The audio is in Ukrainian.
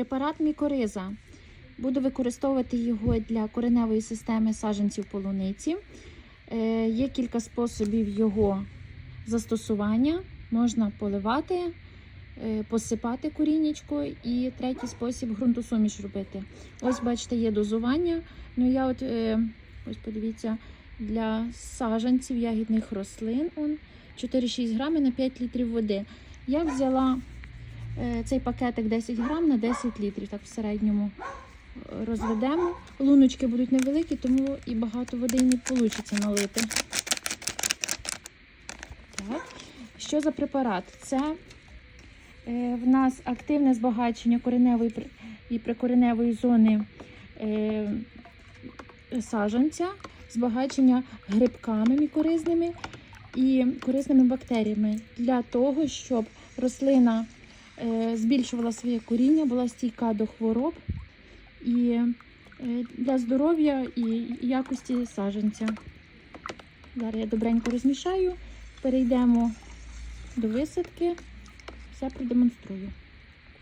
Препарат мікориза. Буду використовувати його для кореневої системи саджанців полуниці. Е, Є кілька способів його застосування. Можна поливати, е, посипати корінечко і третій спосіб ґрунтосуміш робити. Ось, бачите, є дозування. Ну, я от, е, ось подивіться, для саджанців ягідних рослин 4-6 грами на 5 літрів води. Я взяла цей пакетик 10 грам на 10 літрів, так в середньому е, розведемо. Луночки будуть невеликі, тому і багато води не вийде налити. Так. Що за препарат? Це е, в нас активне збагачення кореневої і прикореневої зони е, саджанця, збагачення грибками мікоризними і корисними бактеріями для того, щоб рослина е, збільшувала своє коріння, була стійка до хвороб і е, для здоров'я і якості саджанця. Зараз я добренько розмішаю, перейдемо до висадки, все продемонструю.